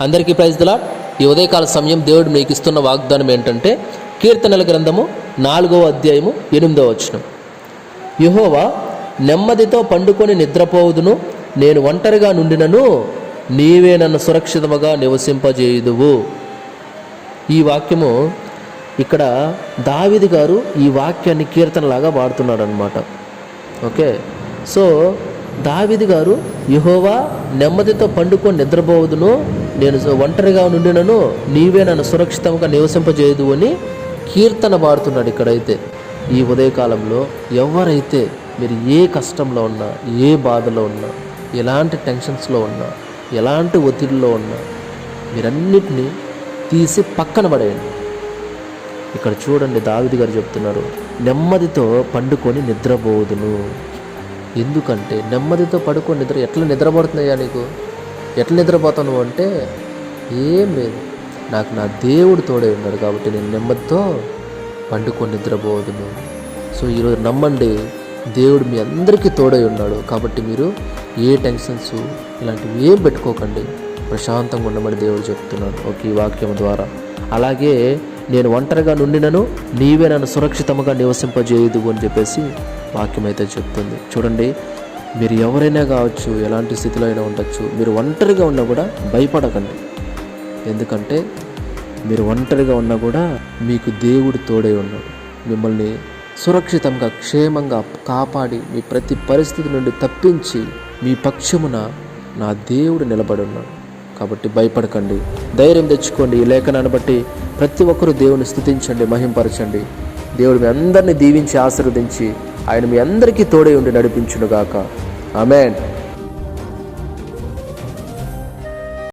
అందరికీ ప్రైజ్లా ఈ ఉదయకాల సమయం దేవుడు మీకు ఇస్తున్న వాగ్దానం ఏంటంటే కీర్తనల గ్రంథము నాలుగవ అధ్యాయము ఎనిమిదవ వచనం. యహోవా నెమ్మదితో పండుకొని నిద్రపోవుదును నేను ఒంటరిగా నుండినను నీవే నన్ను సురక్షితముగా నివసింపజేయుదువు. ఈ వాక్యము ఇక్కడ దావిది గారు ఈ వాక్యాన్ని కీర్తనలాగా వాడుతున్నాడు అనమాట ఓకే? సో దావిది గారు యహోవా నెమ్మదితో పండుకొని నిద్రపోవదును నేను ఒంటరిగా నుండినను నీవే నన్ను సురక్షితంగా నివసింపజేయదు అని కీర్తన పాడుతున్నాడు ఇక్కడైతే. ఈ ఉదయకాలంలో ఎవరైతే మీరు ఏ కష్టంలో ఉన్నా ఏ బాధలో ఉన్నా ఎలాంటి టెన్షన్స్లో ఉన్నా ఎలాంటి ఒత్తిడిలో ఉన్నా మీరన్నిటినీ తీసి పక్కన పడేయండి. ఇక్కడ చూడండి దావిది గారు చెప్తున్నారు నెమ్మదితో పండుకొని నిద్రపోదును. ఎందుకంటే నెమ్మదితో పడుకొని నిద్ర ఎట్లా నిద్రపడుతున్నాయా నీకు? ఎట్లా నిద్రపోతాను అంటే ఏం లేదు. నాకు నా దేవుడు తోడే ఉన్నాడు కాబట్టి నేను నెమ్మదితో పండుకొని నిద్రపోదును సో ఈరోజు నమ్మండి దేవుడు మీ అందరికీ తోడై ఉన్నాడు కాబట్టి మీరు ఏ టెన్షన్స్ ఇలాంటివి ఏం పెట్టుకోకండి. ప్రశాంతంగా ఉండమని దేవుడు చెప్తున్నాడు. ఒక ఈ వాక్యం ద్వారా. అలాగే నేను ఒంటరిగా నుండినను నీవే నన్ను సురక్షితంగా నివసింపజేయదు అని చెప్పేసి వాక్యం అయితే చెప్తుంది. చూడండి మీరు ఎవరైనా కావచ్చు ఎలాంటి స్థితిలో అయినా ఉండొచ్చు. మీరు ఒంటరిగా ఉన్నా కూడా భయపడకండి. ఎందుకంటే మీరు ఒంటరిగా ఉన్నా కూడా మీకు దేవుడు తోడై ఉన్నాడు. మిమ్మల్ని సురక్షితంగా క్షేమంగా కాపాడి మీ ప్రతి పరిస్థితి నుండి తప్పించి మీ పక్షమున నా దేవుడు నిలబడి ఉన్నాడు. కాబట్టి భయపడకండి. ధైర్యం తెచ్చుకోండి. ఈ లేఖనాన్ని బట్టి ప్రతి ఒక్కరూ దేవుని స్థుతించండి మహింపరచండి. దేవుడు మీ అందరినీ దీవించి ఆశీర్వదించి ఆయన మీ అందరికీ తోడై ఉండి నడిపించునుగాక. ఆమెన్.